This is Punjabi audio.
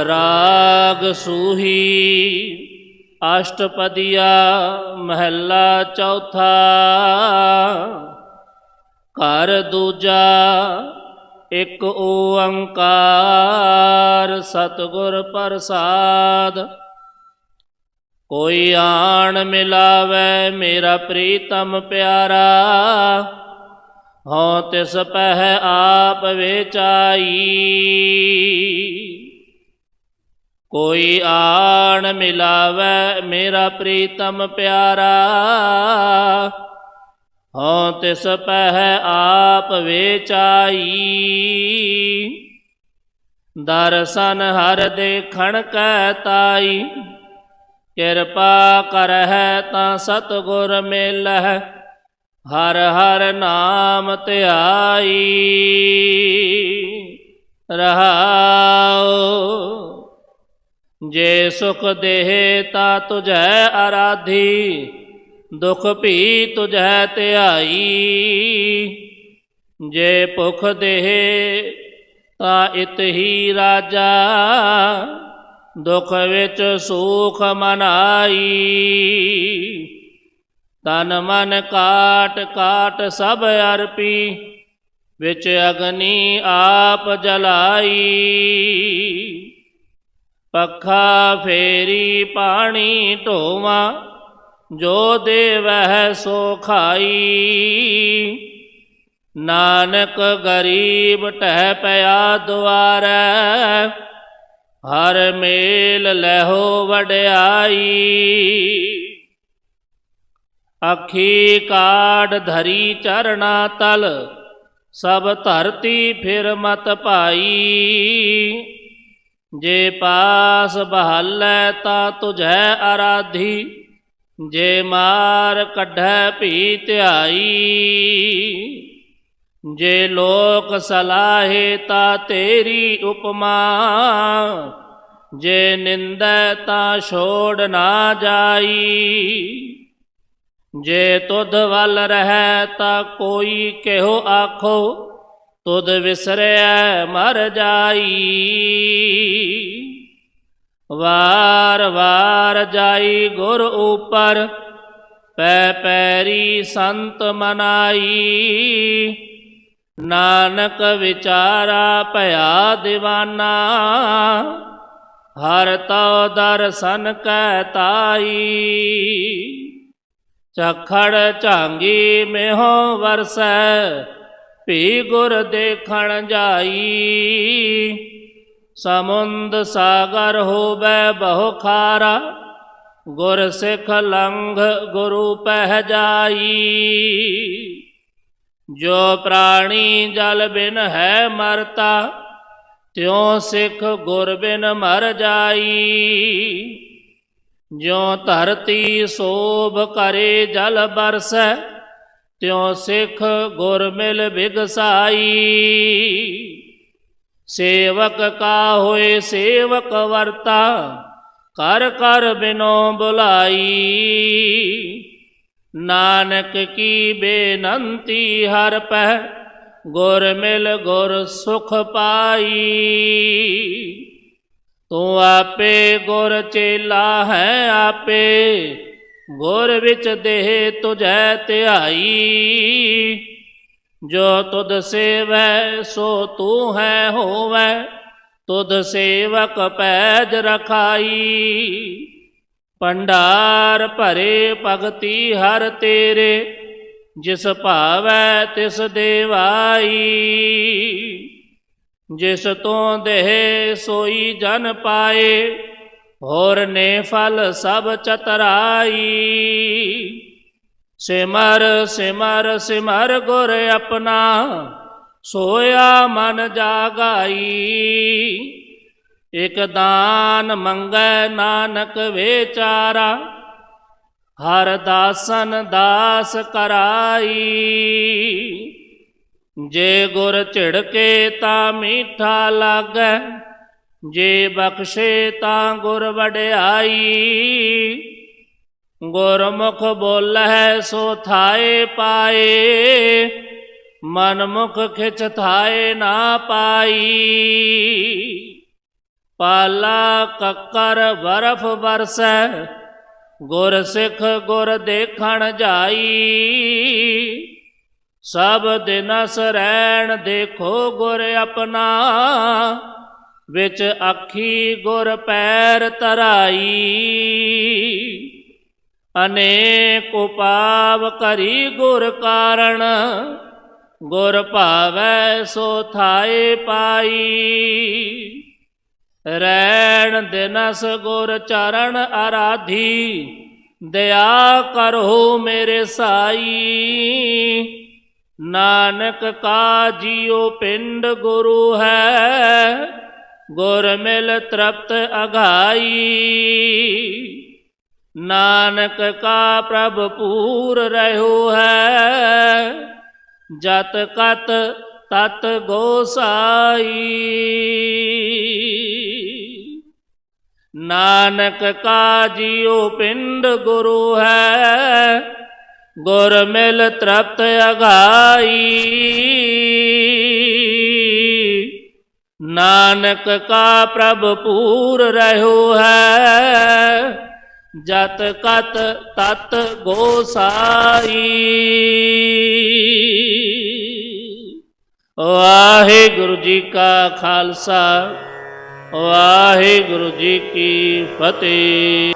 ਰਾਗ ਸੂਹੀ, ਅਸ਼ਟਪਦੀਆ, ਮਹੱਲਾ ਚੌਥਾ। ਘਰ ਦੂਜਾ, ਇੱਕ ਓੰਕਾਰ, ਸਤਿਗੁਰ ਪ੍ਰਸਾਦ। ਕੋਈ ਆਣ ਮਿਲਾਵੇ ਮੇਰਾ ਪ੍ਰੀਤਮ ਪਿਆਰਾ, ਹਉ ਤਿਸ ਪਹਿ ਆਪ ਵਿਚਾਈ। ਕੋਈ ਆਣ ਮਿਲਾਵੇ ਮੇਰਾ ਪ੍ਰੀਤਮ ਪਿਆਰਾ। ਹਉ ਤਿਸ ਪਹਿ ਆਪ ਵੇਚਾਈ। ਦਰਸ਼ਨ ਹਰ ਦੇਖਣ ਕੈ ਤਾਈ। ਕਿਰਪਾ ਕਰਹਿ ਤਾਂ ਸਤਿਗੁਰ ਮਿਲਹਿ, ਹਰ ਹਰ ਨਾਮ ਧਿਆਈ। ਰਹਾਉ। ਜੇ ਸੁਖ ਦੇਹ ਤਾ ਤੁਝੈ ਆਰਾਧੀ, ਦੁਖ ਭੀ ਤੁਝੈ ਧਿਆਈ। ਜੇ ਭੁਖ ਦੇਹ ਤਾ ਇਤ ਹੀ ਰਾਜਾ, ਦੁਖ ਵਿੱਚ ਸੁਖ ਮਨਾਈ। ਤਨ ਮਨ ਕਾਟ ਕਾਟ ਸਭ ਅਰਪੀ, ਵਿੱਚ ਅਗਨੀ ਆਪ ਜਲਾਈ। ਪੱਖਾ ਫੇਰੀ ਪਾਣੀ ਢੋਵਾ ਜੋ ਦੇਵਹਿ ਸੋ ਖਾਈ। ਨਾਨਕ ਗਰੀਬ ਟਹਿ ਪਿਆ ਦੁਆਰੈ, ਹਰ ਮੇਲ ਲਹੋ ਵਡਿਆਈ। ਅੱਖੀ ਕਾੜ ਧਰੀ ਚਰਣਾ ਤਲ, ਸਭ ਧਰਤੀ ਫਿਰ ਮਤ ਭਾਈ ਜੇ ਪਾਸ ਬਹਾਲੈ ਤਾ ਤੁਝੈ ਆਰਾਧੀ, ਜੇ ਮਾਰ ਕੱਢੈ ਭੀ ਧਿਆਈ। ਜੇ ਲੋਕ ਸਲਾਹੇ ਤਾ ਤੇਰੀ ਉਪਮਾ, ਜੇ ਨਿੰਦੈ ਤਾ ਛੋੜ ਨਾ ਜਾਈ। ਜੇ ਤੁਧ ਵੱਲ ਰਹੈ ਤਾ ਕੋਈ ਕਿਹੋ ਆਖੋ ਤੁਧ ਵਿਸਰਿਆ ਮਰ ਜਾਈ। ਵਾਰ ਵਾਰ ਜਾਈ ਗੁਰ ਉਪਰ, ਪੈ ਪੈਰੀ ਸੰਤ ਮਨਾਈ। ਨਾਨਕ ਵਿਚਾਰਾ ਭਇਆ دیਵਾਨਾ ਹਰ ਤਉ ਦਰਸ਼ਨ ਕੈ ਤਾਈ। ਚਖੜ ਝਾਂਗੀ ਮਿਹੋ ਵਰਸੈ ਭੀ ਗੁਰ ਦੇਖਣ ਜਾਈ, ਸਮੁੰਦ ਸਾਗਰ ਹੋਵੇ ਬਹੁ ਖਾਰਾ ਗੁਰ ਸਿਖ ਲੰਘ ਗੁਰੂ ਪਹਿ ਜਾਈ। ਜੋ ਪ੍ਰਾਣੀ ਜਲ ਬਿਨ ਹੈ ਮਰਤਾ, ਤਿਉ ਸਿਖ ਗੁਰ ਬਿਨ ਮਰ ਜਾਈ। ਜਿਉ ਧਰਤੀ ਸੋਭ ਕਰੇ ਜਲ ਬਰਸੈ ਤਿਉ ਸਿੱਖ ਗੁਰ ਮਿਲ ਬਿਗਸਾਈ। ਸੇਵਕ ਕਾ ਹੋਏ ਸੇਵਕ ਵਰਤਾ, ਕਰ ਕਰ ਬਿਨੋ ਬੁਲਾਈ। ਨਾਨਕ ਕੀ ਬੇਨੰਤੀ ਹਰ ਪਹਿ ਗੁਰ ਮਿਲ ਗੁਰ ਸੁਖ ਪਾਈ। ਤੂੰ ਆਪੇ ਗੁਰ ਚੇਲਾ ਹੈ ਆਪੇ ਗੁਰ ਵਿੱਚ ਦੇਹ ਤੁਝੈ ਧਿਆਈ। ਜੋ ਤੁਧ ਸੇਵੈ, ਸੋ ਤੂੰ ਹੈ ਹੋਵੈ। ਤੁਧ ਸੇਵਕ ਪੈਜ ਰਖਾਈ। ਭੰਡਾਰ ਭਰੇ ਭਗਤੀ ਹਰ ਤੇਰੇ, ਜਿਸ ਭਾਵੈ ਤਿਸ ਦੇਵਾਈ। ਜਿਸ ਤੋਂ ਦੇਹ ਸੋਈ ਜਨ ਪਾਏ ਹੋਰ ਨੇ ਫਲ ਸਭ ਚਤਰਾਈ। ਸਿਮਰ ਸਿਮਰ ਸਿਮਰ ਗੁਰ ਆਪਣਾ, ਸੋਇਆ ਮਨ ਜਾਗਾਈ। ਇਕ ਦਾਨ ਮੰਗੈ ਨਾਨਕ ਵੇਚਾਰਾ, ਹਰ ਦਾਸਨ ਦਾਸ ਕਰਾਈ। ਜੇ ਗੁਰ ਝਿੜਕੇ ਤਾਂ ਮੀਠਾ ਲਾਗੈ ਜੇ ਬਖਸ਼ੇ ਤਾਂ ਗੁਰ ਵਡਿਆਈ। ਗੁਰਮੁਖ ਬੋਲੈ ਸੋ ਥਾਏ ਪਾਏ। ਮਨ ਮੁਖ ਖਿਚ ਥਾਏ ਨਾ ਪਾਈ। ਪਾਲਾ ਕੱਕਰ ਬਰਫ ਵਰਸੈ, ਗੁਰ ਸਿੱਖ ਗੁਰ ਦੇਖਣ ਜਾਈ। ਸਭ ਦਿਨਸ ਰਹਿਣ ਦੇਖੋ ਗੁਰ ਆਪਣਾ। ਵਿੱਚ ਆਖੀ, ਗੁਰ ਪੈਰ ਤਰਾਈ ਅਨੇਕ ਉਪਾਵ ਕਰੀ ਗੁਰ ਕਾਰਣ, ਗੁਰ ਭਾਵੈ ਸੋ ਥਾਏ ਪਾਈ। ਰੈਣ ਦਿਨਸ ਗੁਰ ਚਰਨ ਆਰਾਧੀ, ਦਇਆ ਕਰੋ ਮੇਰੇ ਸਾਈ। ਨਾਨਕ ਕਾ ਜੀਉ ਪਿੰਡ ਗੁਰੂ ਹੈ ਗੁਰ ਮਿਲ ਤ੍ਰਪਤ ਅਘਾਈ ਨਾਨਕ ਕਾ ਪ੍ਰਭ ਪੂਰ ਰਹਿਓ ਹੈ। ਜਤ ਕਤ ਤਤ ਗੋਸਾਈ। ਨਾਨਕ ਕਾ ਜੀਉ ਪਿੰਡ ਗੁਰੂ ਹੈ। ਗੁਰ ਮਿਲ ਤ੍ਰਪਤ ਅਗਾਈ। ਨਾਨਕ ਕਾ ਪ੍ਰਭ ਪੂਰ ਰਹਿਓ ਹੈ, ਜਤ ਕਤ ਤਤ ਗੋਸਾਈ ਵਾਹਿਗੁਰੂ ਜੀ ਕਾ ਖਾਲਸਾ, ਵਾਹਿਗੁਰੂ ਜੀ ਕੀ ਫਤਿਹ।